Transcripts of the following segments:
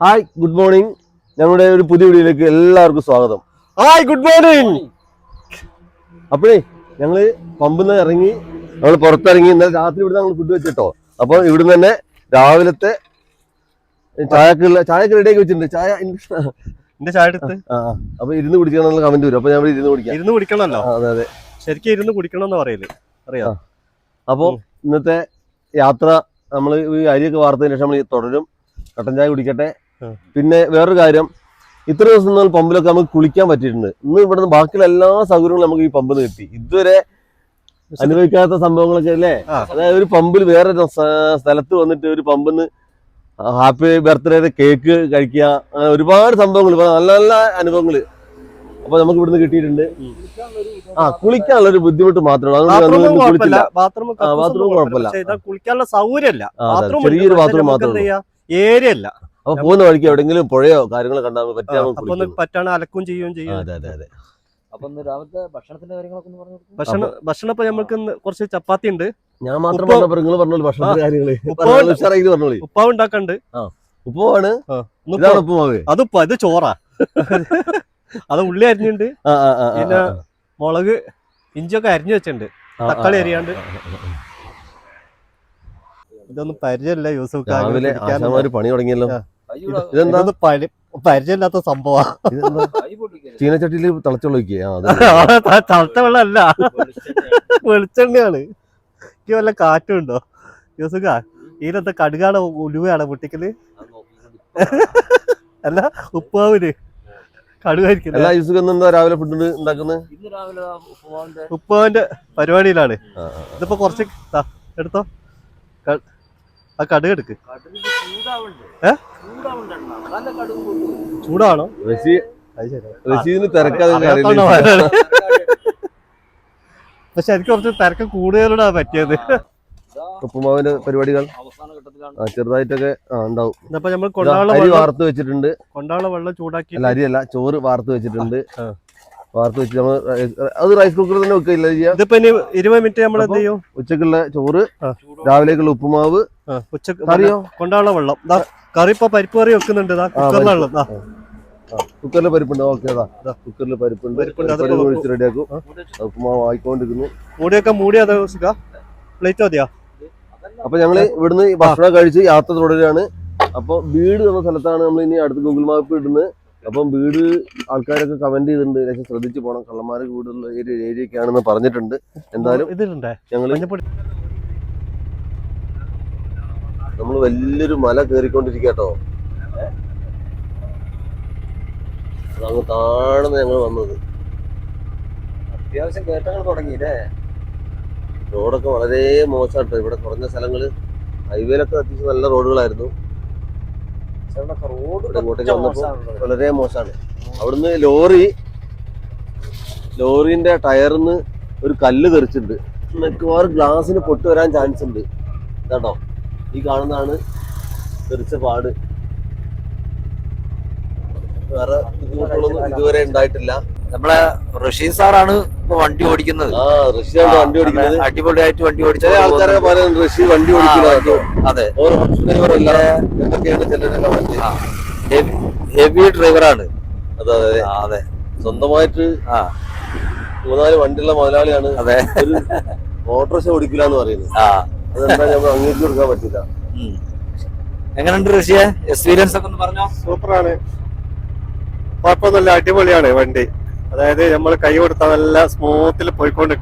Hi good morning ഞങ്ങളുടെ ഒരു പുതിയ വീഡിയോയിലേക്ക് എല്ലാവർക്കും സ്വാഗതം. ഹായ് ഗുഡ് മോർണിംഗ് അപ്പോഴേ ഞങ്ങൾ പമ്പിൽ നിന്ന് ഇറങ്ങി ഞങ്ങൾ പുറത്തിറങ്ങി ഇന്നലെ രാത്രി ഇവിടെ ഞങ്ങൾ ഫുഡ് വെച്ചിട്ടോ. അപ്പൊ ഇവിടുന്ന് തന്നെ രാവിലത്തെ ചായക്കുള്ള ചായക്ക് റെഡിയാക്കി വെച്ചിട്ടുണ്ട്. ചായ എന്റെ ചായ എടുത്ത്. ആ. അപ്പൊ ഇരുന്ന് കുടിക്കണം കമന്റ് വരും. അപ്പൊ ഞാൻ ഇവിടെ ഇരുന്ന് കുടിക്കാം. ഇരുന്ന് കുടിക്കണമല്ലോ. അതെ അതെ. ശരിക്കും ഇരുന്ന് കുടിക്കണം എന്ന് പറയൽ. അറിയാം. അപ്പൊ ഇന്നത്തെ യാത്ര നമ്മൾ ഈ അരിയൊക്കെ വാർത്തതിന് ശേഷം നമ്മൾ തുടരും. കട്ടൻ ചായ കുടിക്കട്ടെ. പിന്നെ വേറൊരു കാര്യം ഇത്ര ദിവസം നമ്മൾ പമ്പിലൊക്കെ നമുക്ക് കുളിക്കാൻ പറ്റിയിട്ടുണ്ട്. ഇന്ന് ഇവിടുന്ന് ബാക്കിയുള്ള എല്ലാ സൗകര്യങ്ങളും നമുക്ക് ഈ പമ്പിൽ നിന്ന് കിട്ടി. ഇതുവരെ അനുഭവിക്കാത്ത സംഭവങ്ങളൊക്കെ അല്ലേ? അതായത് ഒരു പമ്പിൽ വേറെ സ്ഥലത്ത് വന്നിട്ട് ഒരു പമ്പിൽ നിന്ന് ഹാപ്പി ബർത്ത്ഡേ കേക്ക് കഴിക്കുക അങ്ങനെ ഒരുപാട് സംഭവങ്ങൾ നല്ല നല്ല അനുഭവങ്ങൾ അപ്പൊ നമുക്ക് ഇവിടുന്ന് കിട്ടിയിട്ടുണ്ട്. ആ കുളിക്കാനുള്ള ഒരു ബുദ്ധിമുട്ട് മാത്രമാണ് കുളിച്ചില്ല. ബാത്റൂം കുഴപ്പമില്ല. കുളിക്കാനുള്ള സൗകര്യമില്ല. ബാത്റൂം ചെറിയൊരു bathroom മാത്രമേ ഏരിയ അല്ല. അപ്പൊ പോകുന്ന വഴിക്ക് എവിടെങ്കിലും പുഴയോ കാര്യങ്ങളോ കണ്ടാൽ പറ്റാണ് അലക്കും ചെയ്യുകയും ചെയ്യും. അതെ അതെ അതെ. ഭക്ഷണം ഭക്ഷണം ഇപ്പൊ നമ്മൾക്ക് കുറച്ച് ചപ്പാത്തി ഉണ്ട്. ഞാൻ മാത്രം നിങ്ങൾ പറഞ്ഞോളൂ ഭക്ഷണത്തിന്റെ കാര്യങ്ങൾ. ഉപ്പ് പറഞ്ഞോളൂ, ഉപ്പാവ് ഉണ്ടാക്കണ്ട്. ഉപ്പുമാണ് ഉപ്പുമാവ്. അതുപ്പ ഇത് ചോറാ. അത് ഉള്ളി അരിഞ്ഞുണ്ട്. പിന്നെ മുളക് ഇഞ്ചിയൊക്കെ അരിഞ്ഞു വെച്ചിട്ടുണ്ട് തക്കാളി അരിയാണ്ട്. ഇതൊന്നും പരിചയമില്ല യൂസഫ് രാവിലെ പണി തുടങ്ങിയല്ലോ. ഇതെന്താ ഇതൊന്നും പരി- പരിചയമില്ലാത്ത സംഭവം. ഇതെന്താ? കൈ പൊട്ടിക്കരുത്. ചീനച്ചട്ടിയിൽ തിളച്ചുള്ള. തളത്ത വെള്ളമല്ല. വെളിച്ചെണ്ണയാണ്. എനിക്ക് വല്ല കാറ്റും ഉണ്ടോ? യൂസുഖ ഇതിനകത്ത് കടുകാണ് ഉലുവയാണ് പൊട്ടിക്കൽ. അല്ല ഉപ്പാവിന് കടുകായിരിക്കും അല്ല? യൂസുഖ് എന്താ രാവിലെ ഫുഡ് ഉണ്ടാക്കുന്നത് ഉപ്പാവിന്റെ പരിപാടിയിലാണ്. ഇതിപ്പോ കുറച്ച് ദാ, എടുത്തോ. ആ കടുക് ചൂടാണോ? റഷീദിന് വരാണ്. പക്ഷെ എനിക്ക് കുറച്ച് തിരക്ക് കൂടുതലാണ് പറ്റിയത്. ഉപ്പുമാവിന്റെ പരിപാടികൾ. അവസാന ഘട്ടത്തിലാണ്. ആ, ചെറുതായിട്ടൊക്കെ ആ ഉണ്ടാവും. നമ്മൾ കൊണ്ടാള അരി വെള്ളം വാർത്ത് വെച്ചിട്ടുണ്ട്. കൊണ്ടാള വെള്ളം ചൂടാക്കി അല്ല അരിയല്ല ചോറ് വാർത്ത് വെച്ചിട്ടുണ്ട്. വാർത്ത് വെച്ച് നമ്മൾ അത് റൈസ് കുക്കറിൽ തന്നെ വെക്കില്ല ചെയ്യാ. ഇതിപ്പോ ഇനി ഇരുപത് മിനിറ്റ് നമ്മൾ എന്ത് ചെയ്യും? ഉച്ചക്കുള്ള ചോറ്. രാവിലേക്കുള്ള ഉപ്പുമാവ് ഉച്ചയ്ക്ക് കറിയോ? വെള്ളം? കറി ഇപ്പൊ പരിപ്പ് കറി വെക്കുന്നുണ്ട്. കുക്കറിൽ പരിപ്പുണ്ട്. ഓക്കെ അതാ കുക്കറിൽ പരിപ്പുണ്ട്. ഒഴിച്ച് റെഡിയാക്കും. ഉപ്പുമാവ് ആയിക്കൊണ്ടിരിക്കുന്നു. മൂടിയൊക്കെ മൂടിയാ പ്ലേറ്റ് മതിയാ? അപ്പൊ ഞങ്ങൾ ഇവിടുന്ന് ഭക്ഷണം കഴിച്ച് യാത്ര തുടരുകയാണ്. അപ്പൊ വീട് എന്ന സ്ഥലത്താണ് നമ്മൾ ഇനി അടുത്ത് ഗൂഗിൾ മാപ്പ് ഇടുന്നത്. അപ്പം വീട് ആൾക്കാരൊക്കെ കമന്റ് ചെയ്തിട്ടുണ്ട്. ഏകദേശം ശ്രദ്ധിച്ചു പോകണം കള്ളന്മാര് കൂടുതലുള്ള ഏരിയ ഏരിയയൊക്കെയാണെന്ന് പറഞ്ഞിട്ടുണ്ട്. എന്തായാലും ഞങ്ങൾ നമ്മൾ വലിയൊരു മല കേറിക്കൊണ്ടിരിക്കട്ടോ അങ്ങ് താഴ്ന്ന് ഞങ്ങൾ വന്നത്. അത്യാവശ്യം കേട്ടങ്ങൾ തുടങ്ങിയില്ലേ? റോഡൊക്കെ വളരെ മോശമായിട്ടോ ഇവിടെ കുറഞ്ഞ സ്ഥലങ്ങൾ ഹൈവേയിലൊക്കെ അത്യാവശ്യം നല്ല റോഡുകളായിരുന്നു. റോഡ് വളരെ മോശമാണ്. അവിടുന്ന് ലോറി ലോറിന്റെ ടയറിന്ന് ഒരു കല്ല് തെറിച്ചിട്ടുണ്ട്. മിക്കവാറും ഗ്ലാസ്സിന് പൊട്ടി വരാൻ ചാൻസ് ഉണ്ട് കേട്ടോ ഈ കാണുന്നതാണ് തെറിച്ച പാട്. വേറെ ബുദ്ധിമുട്ടുകളൊന്നും ഇതുവരെ ഉണ്ടായിട്ടില്ല. നമ്മളെ ഋഷി സാറാണ് ഇപ്പൊ വണ്ടി ഓടിക്കുന്നത്. ആ വണ്ടി ഓടിക്കുന്നത്. അടിപൊളിയായിട്ട് വണ്ടി ചില ആൾക്കാരൊക്കെ പറയുന്നത് ഋഷി വണ്ടി കേട്ടോ. അതെ. ഓരോ ഡ്രൈവറല്ല എന്തൊക്കെയാണ് ചിലരൊക്കെ മറ്റേ ഹെവി ഡ്രൈവറാണ്. അതെ അതെ. അതെ. സ്വന്തമായിട്ട് ആ. മൂന്നാൽ വണ്ടിയുള്ള മുതലാളിയാണ്. അതെ. ഒരു ഓട്ടോറിക്ഷ ഓടിക്കില്ല എന്ന് പറയുന്നത്. ആ. അതെന്താ നമ്മൾ അംഗീകരിച്ചു കൊടുക്കാൻ പറ്റില്ല. എങ്ങനെയുണ്ട് ഋഷിയെ? എക്സ്പീരിയൻസ് ഒക്കെ ഒന്ന് പറഞ്ഞോ? സൂപ്പറാണ്. കുഴപ്പമൊന്നുമില്ല അടിപൊളിയാണ് വണ്ടി. അതായത് നമ്മൾ കൈ കൊടുത്താൽ നല്ല സ്മൂത്തിൽ പോയിക്കൊണ്ട്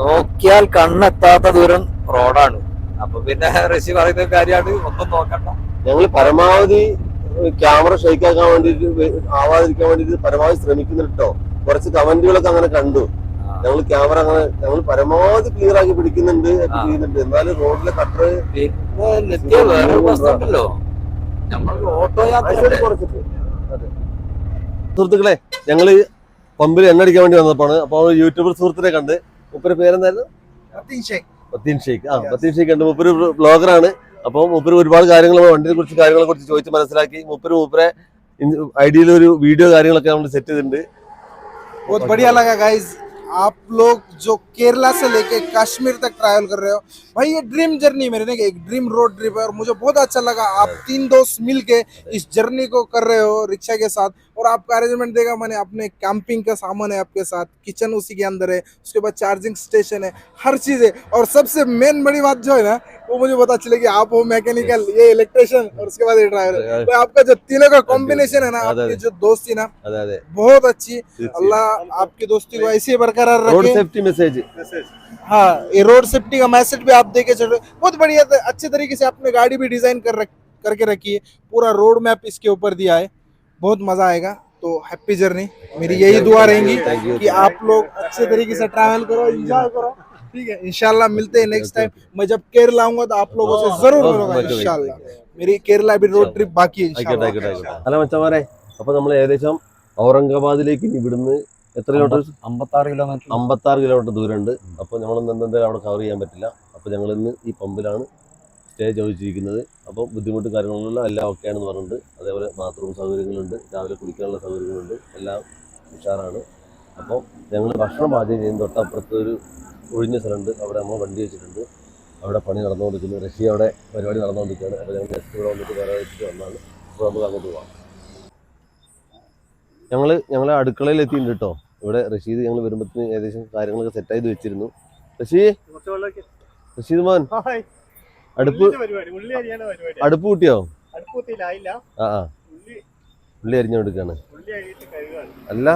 നോക്കിയാൽ കണ്ണെത്താത്ത ദൂരം റോഡാണ്. അപ്പൊ പിന്നെ ഋഷി പറയുന്ന കാര്യമാണ് ഒന്നും നോക്കണ്ട. ഞങ്ങൾ പരമാവധി ക്യാമറ ഷെയ്ക്കാക്കാൻ വേണ്ടിട്ട് ആവാതിരിക്കാൻ വേണ്ടിട്ട് പരമാവധി ശ്രമിക്കുന്നുണ്ട് കേട്ടോ കുറച്ച് കമന്റുകളൊക്കെ അങ്ങനെ കണ്ടു. ഞങ്ങൾ ക്യാമറ അങ്ങനെ ഞങ്ങൾ പരമാവധി ക്ലിയർ ആക്കി പിടിക്കുന്നുണ്ട്. ചെയ്യുന്നുണ്ട്. എന്നാലും റോഡിലെ കട്ടർ പിന്നെ നമ്മൾ ഓട്ടോ യാത്ര സുഹൃത്തുക്കളെ ഞങ്ങള് പമ്പിൽ എണ്ണ അടിക്കാൻ വേണ്ടി വന്നപ്പോണ് അപ്പൊ ഒരു യൂട്യൂബർ സുഹൃത്തിനെ കണ്ട് മുപ്പര് പേരെന്തായിരുന്നു ബത്തീൻ ഷെയ്ഖ് ആ ബത്തീൻ ഷെയ്ഖ് ഉണ്ട് മുപ്പര് ബ്ലോഗറാണ് അപ്പോൾ മുപ്പര് ഒരുപാട് കാര്യങ്ങൾ വണ്ടിയെ കുറിച്ച് കാര്യങ്ങളെ കുറിച്ച് ചോദിച്ച് മനസ്സിലാക്കി മുപ്പര് മുപ്പരെ ഐഡിയയിൽ ഒരു വീഡിയോ കാര്യങ്ങളൊക്കെ നമ്മൾ സെറ്റ് ചെയ്തിട്ടുണ്ട് बहुत बढ़िया लगा गाइस आप लोग जो केरला से लेके कश्मीर तक ट्रैवल कर रहे हो भाई ये ड्रीम जर्नी मेरे ना एक ड्रीम रोड ट्रिप है और मुझे बहुत अच्छा लगा आप तीन दोस्त मिल के इस जर्नी को कर रहे हो रिक्शा के साथ और आपका अरेंजमेंट देगा मैंने अपने कैंपिंग का सामान है आपके साथ किचन उसी के अंदर है उसके बाद चार्जिंग स्टेशन है हर चीज़ है। और सबसे मेन बड़ी बात जो है ना वो मुझे बहुत अच्छी लगी आप हो मैकेनिकल ये इलेक्ट्रिशियन और उसके बाद ये ड्राइवर तो आपका जो तीनों का कॉम्बिनेशन है ना आपकी जो दोस्ती ना बहुत अच्छी। अल्लाह आपकी दोस्ती को ऐसे बरकरार सेफ्टी मैसेज हाँ ये रोड सेफ्टी का मैसेज भी आप देके चल। रहे बहुत बढ़िया अच्छे तरीके से आपने गाड़ी भी डिज़ाइन कर रख करके रखी है। पूरा रोड मैप इसके ऊपर दिया है। बहुत मजा आएगा तो हैप्पी जर्नी मेरी यही दुआ रहेंगी Thank you. कि आप लोग अच्छे तरीके से ट्रैवल करो एंजॉय करो ठीक है इंशाल्लाह मिलते हैं नेक्स्ट टाइम मैं जब केरला आऊंगा तो आप लोगों से जरूर Oh, मिलूंगा okay. इंशाल्लाह मेरी केरला भी रोड ट्रिप बाकी है ആയിക്കോട്ടെ इंशाल्लाह ആയിക്കോട്ടെ ആയിക്കോട്ടെ അല്ല മച്ചമാരെ അപ്പൊ നമ്മൾ ഏകദേശം ഔറംഗാബാദിലേക്ക് ഇനി ഇവിടുന്ന് എത്ര കിലോമീറ്റർ അമ്പത്താറ് കിലോമീറ്റർ അമ്പത്തി ആറ് കിലോമീറ്റർ ദൂരമുണ്ട് അപ്പോൾ നമ്മൾ എന്താ അവിടെ കവർ ചെയ്യാൻ പറ്റില്ല അപ്പോൾ ഞങ്ങൾ ഇന്ന് ഈ പമ്പിലാണ് സ്റ്റേ ചോദിച്ചിരിക്കുന്നത്. അപ്പോൾ ബുദ്ധിമുട്ടും കാര്യങ്ങളെല്ലാം എല്ലാം ഓക്കെയാണെന്ന് പറഞ്ഞിട്ടുണ്ട്. അതേപോലെ ബാത്റൂം സൗകര്യങ്ങളുണ്ട്. രാവിലെ കുടിക്കാനുള്ള സൗകര്യങ്ങളുണ്ട്. എല്ലാം ഉഷാറാണ്. അപ്പോൾ ഞങ്ങൾ ഭക്ഷണം പാചകം ചെയ്യുന്ന തൊട്ടപ്പുറത്ത് ഒരു ഒഴിഞ്ഞ സ്ഥലമുണ്ട്. അവിടെ നമ്മൾ വണ്ടി വെച്ചിട്ടുണ്ട്. അവിടെ പണി നടന്നുകൊണ്ടിരിക്കുന്നു. റഷ്യ അവിടെ പരിപാടി നടന്നുകൊണ്ടിരിക്കുകയാണ്. അപ്പോൾ ഞങ്ങൾ ഗസ്റ്റ് ഇവിടെ വന്നിട്ട് കയറിയിട്ട് വന്നാണ് അപ്പോൾ നമുക്ക് അങ്ങോട്ട് പോകാം ഞങ്ങൾ ഞങ്ങളെ അടുക്കളയിൽ എത്തിയിട്ടുണ്ട് കേട്ടോ. ഇവിടെ റഷീദ് ഞങ്ങൾ വരുമ്പോഴത്തേന് ഏകദേശം കാര്യങ്ങളൊക്കെ സെറ്റ് ചെയ്ത് വെച്ചിരുന്നു. റഷീദ്? റഷീദ് മോൻ. അടുപ്പ് ഉള്ളി അരിയാണ് പരിപാടി. അടുപ്പ് കൂട്ടിയോ? ആ ആ. ഉള്ളി ഉള്ളി അരിഞ്ഞു കൊടുക്കാണ് അല്ല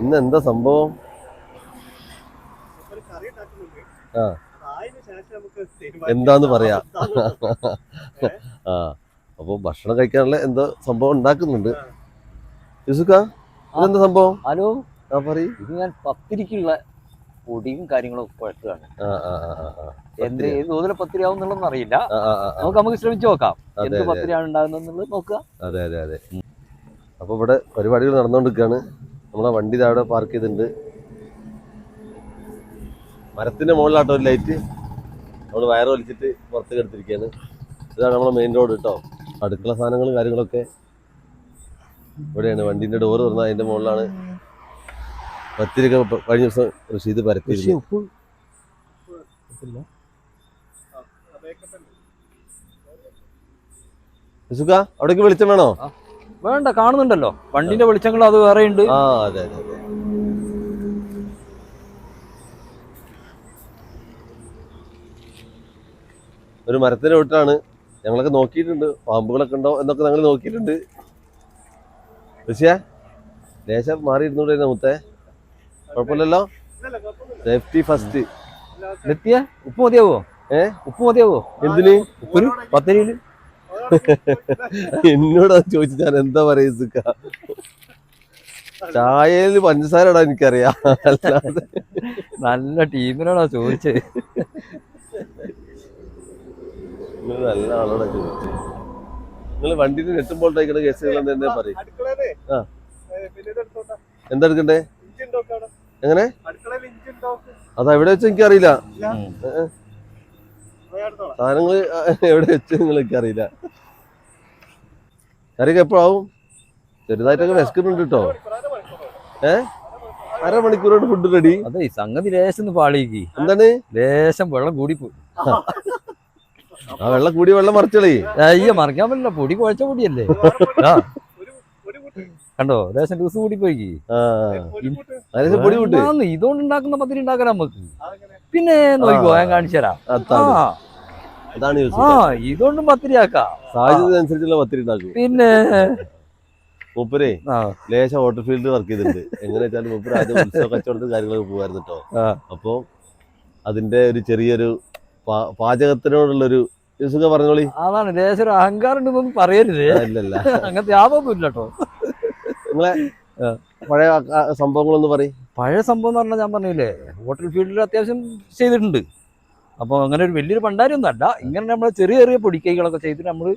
ഇന്ന് എന്താ സംഭവം? ഒരു കറി ഉണ്ടാക്കുന്നുണ്ട്. ആ. അതിന് ശേഷം നമുക്ക് എന്താന്ന് പറയാ. ആ അപ്പോൾ ഭക്ഷണം കഴിക്കാനുള്ള എന്തോ സംഭവം ഉണ്ടാക്കുന്നുണ്ട്. യൂസുക്ക ഇതെന്താ സംഭവം? ഹലോ. ആ പറയ്. ഇത് ഞാൻ പത്തിരിക്കുള്ള പൊടിയും കാര്യങ്ങളും ഒക്കെ ആ എന്ത് ഏത് തോതിൽ പത്തിരിയാവും എന്നുള്ളതൊന്നും അറിയില്ല. നമുക്ക് നമുക്ക് ശ്രമിച്ചു നോക്കാം. എന്ത്. പത്തിരിയാണ് ഉണ്ടാകുന്നത് നോക്കുക. അതെ അതെ അതെ. അപ്പോൾ ഇവിടെ പരിപാടികൾ നടന്നുകൊണ്ടിരിക്കുകയാണ്. നമ്മളെ വണ്ടി താഴെ പാർക്ക് ചെയ്തിട്ടുണ്ട്. മരത്തിന്റെ മുകളിലാട്ടോ ഒരു ലൈറ്റ് നമ്മൾ വയർ വലിച്ചിട്ട് പുറത്തേക്ക് എടുത്തിരിക്കുകയാണ്. ഇതാണ് നമ്മളെ മെയിൻ റോഡ് കേട്ടോ അടുക്കള സാധനങ്ങളും കാര്യങ്ങളൊക്കെ ഇവിടെയാണ്. വണ്ടിന്റെ ഡോറ് തുറന്നാൽ അതിന്റെ മുകളിലാണ്. പത്തിരിയൊക്കെ പ- കഴിഞ്ഞ ദിവസം റഷീദ് പരത്തി സുഖ അവിടേക്ക് വെളിച്ചം വേണോ? വേണ്ട കാണുന്നുണ്ടല്ലോ. വണ്ടിന്റെ വെളിച്ചങ്ങൾ അത് വേറെ ഉണ്ട്. ആ അതെ അതെ അതെ. ഒരു മരത്തിന്റെ വീട്ടിലാണ്. ഞങ്ങളൊക്കെ നോക്കിയിട്ടുണ്ട്. പാമ്പുകളൊക്കെ ഉണ്ടോ എന്നൊക്കെ ഞങ്ങൾ നോക്കിയിട്ടുണ്ട്. ഋഷിയ ലേശം മാറിയിരുന്നൂടെ മുത്തേ? കുഴപ്പമില്ലല്ലോ? സേഫ്റ്റി ഫസ്റ്റ് എത്തിയ ഉപ്പ് മതിയാവോ? ഏ? ഉപ്പ് മതിയാവോ? എന്തിന്? ഉപ്പിന്? പത്തിരിയിൽ? എന്നോട് അത് ചോദിച്ചു ഞാൻ എന്താ പറയുക ചായയിൽ പഞ്ചസാര ഇടാൻ എനിക്കറിയാം. അല്ലാതെ നല്ല ടീമിനോടാ ചോദിച്ചത്. നിങ്ങൾ നല്ല ആളോടാ ചോദിച്ചത്. നിങ്ങൾ വണ്ടിയിൽ എത്തുമ്പോൾ കേസുകൾ എന്താ പറയും? ആ. എന്താ എടുക്കണ്ടേ? എങ്ങനെ? അടുക്കളയിൽ ഇഞ്ചി ഉണ്ടോക്ക്? അത് എവിടെ വെച്ച് എനിക്കറിയില്ല. സാധനങ്ങൾ എവിടെ വെച്ച് നിങ്ങൾ എനിക്കറിയില്ല കറിയൊക്കെ എപ്പോഴാവും? ചെറുതായിട്ടൊക്കെ വിശക്കുന്നുണ്ട് കേട്ടോ ഏ? അരമണിക്കൂർ കൊണ്ട് ഫുഡ് റെഡി അതെ സംഗതി ലേശം ഒന്ന് പാളിക്ക് എന്താണ്? ലേശം വെള്ളം കൂടി പോയി ആ വെള്ളം കൂടി വെള്ളം മറിച്ചളേ. അയ്യ മറിക്കാൻ പറ്റില്ല പൊടി കുഴച്ച പൊടിയല്ലേ? കണ്ടോ? ലേശം ലൂസ് കൂടി പോയി ആ. ഒരു പൊടി കൂട്ട്. ആന്ന്, ഇതുകൊണ്ട് ഉണ്ടാക്കുന്ന പത്തിരി ഉണ്ടാക്കാൻ നമുക്ക് പിന്നെ നോക്കിക്കോ ഞാൻ കാണിച്ചു തരാം. ആ ഇതുകൊണ്ടും പത്തിരി ആക്കാം. സാഹചര്യത്തിന് അനുസരിച്ചുള്ള പത്തിരി ഉണ്ടാക്കും. പിന്നെ മൂപ്പരേ ലേശം വാട്ടർ ഫീൽഡ് വർക്ക് ചെയ്തിട്ടുണ്ട്. എങ്ങനെ വെച്ചാൽ മൂപ്പര് ആദ്യം ഉത്സവ കച്ചവടത്തിൽ കാര്യങ്ങളൊക്കെ പോകുമായിരുന്നു കേട്ടോ. അപ്പോൾ അതിന്റെ ഒരു ചെറിയൊരു പാചകത്തിനോടുള്ളൊരു പറഞ്ഞോളി. അതാണ് ലേശം ഒരു അഹങ്കാരം ഉണ്ടെന്നൊന്നും പറയരുത്. ഇല്ലല്ല. അങ്ങനത്തെ യാതൊന്നും ഇല്ല കേട്ടോ നിങ്ങളെ പഴയ സംഭവങ്ങളൊന്ന് പറയും. പഴയ സംഭവം എന്ന് പറഞ്ഞാൽ ഞാൻ പറഞ്ഞില്ലേ ഹോട്ടൽ ഫീൽഡിൽ അത്യാവശ്യം ചെയ്തിട്ടുണ്ട്. അപ്പോൾ അങ്ങനെ ഒരു വലിയൊരു പണ്ടാരൊന്നും അല്ല. ഇങ്ങനെ നമ്മൾ ചെറിയ ചെറിയ പൊടിക്കൈകളൊക്കെ ചെയ്തിട്ട് നമ്മൾ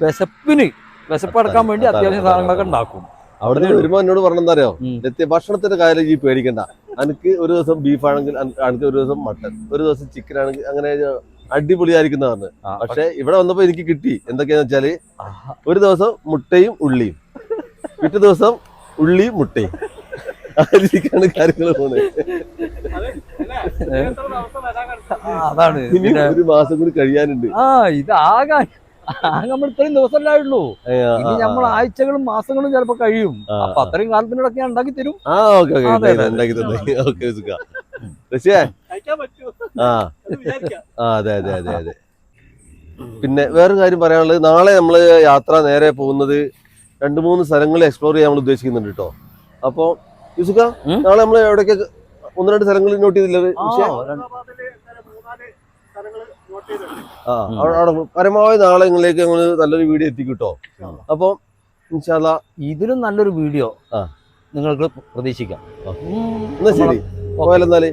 വിശപ്പിന് വിശപ്പടക്കാൻ വേണ്ടി അത്യാവശ്യം സാധനങ്ങളൊക്കെ ഉണ്ടാക്കും. അവിടെ നിന്ന് വരുമ്പോ എന്നോട് പറഞ്ഞാൽ അറിയോ ഉം. നിത്യ ഭക്ഷണത്തിന്റെ കാര്യം ഈ പേടിക്കണ്ട. എനിക്ക് ഒരു ദിവസം ബീഫ് ആണെങ്കിൽ എനിക്ക് ഒരു ദിവസം മട്ടൻ ഒരു ദിവസം ചിക്കൻ ആണെങ്കിൽ അങ്ങനെ അടിപൊളിയായിരിക്കുന്ന പറഞ്ഞു പക്ഷെ ഇവിടെ വന്നപ്പോ എനിക്ക് കിട്ടി. എന്തൊക്കെയാന്ന് വെച്ചാൽ ഒരു ദിവസം മുട്ടയും ഉള്ളിയും. പിറ്റേ ദിവസം ഉള്ളി മുട്ടയും അതിലേക്കാണ് കാര്യങ്ങൾ അതാണ്. ഇനി ഒരു മാസം കൂടി കഴിയാനുണ്ട്. ആ ഇത് ആകെ ആകെ നമ്മൾ ഇത്രയും ദിവസം ആയുള്ളൂ ഇനി നമ്മൾ ആഴ്ചകളും മാസങ്ങളും ചിലപ്പോ കഴിയും. അപ്പൊ അത്രയും കാലത്തിനിടയ്ക്ക് ഞാൻ ഉണ്ടാക്കി തരും. ആ ഓക്കെ ഓക്കെ ഉണ്ടാക്കി തന്നെ. ഓക്കെ സുഖ. റഷ്യ? ആ. ആ അതെ അതെ അതെ അതെ. പിന്നെ വേറൊരു കാര്യം പറയാനുള്ളത് നാളെ നമ്മൾ യാത്ര നേരെ പോകുന്നത് രണ്ട് മൂന്ന് സ്ഥലങ്ങൾ എക്സ്പ്ലോർ ചെയ്യാൻ നമ്മൾ ഉദ്ദേശിക്കുന്നുണ്ട് കേട്ടോ അപ്പൊ യൂസുക്ക? നാളെ നമ്മൾ എവിടേക്ക് ഒന്ന് രണ്ട് സ്ഥലങ്ങൾ നോട്ട് ചെയ്തില്ല ആ, അവിടെ പരമാവധി നാളെ നിങ്ങളിലേക്ക് ഞങ്ങൾ നല്ലൊരു വീഡിയോ എത്തിക്കിട്ടോ കേട്ടോ അപ്പൊ ഇൻഷാല്ല ഇതിലും നല്ലൊരു വീഡിയോ. നിങ്ങൾക്ക് പ്രതീക്ഷിക്കാം. എന്നാ ശരി. പോയാലെന്നാൽ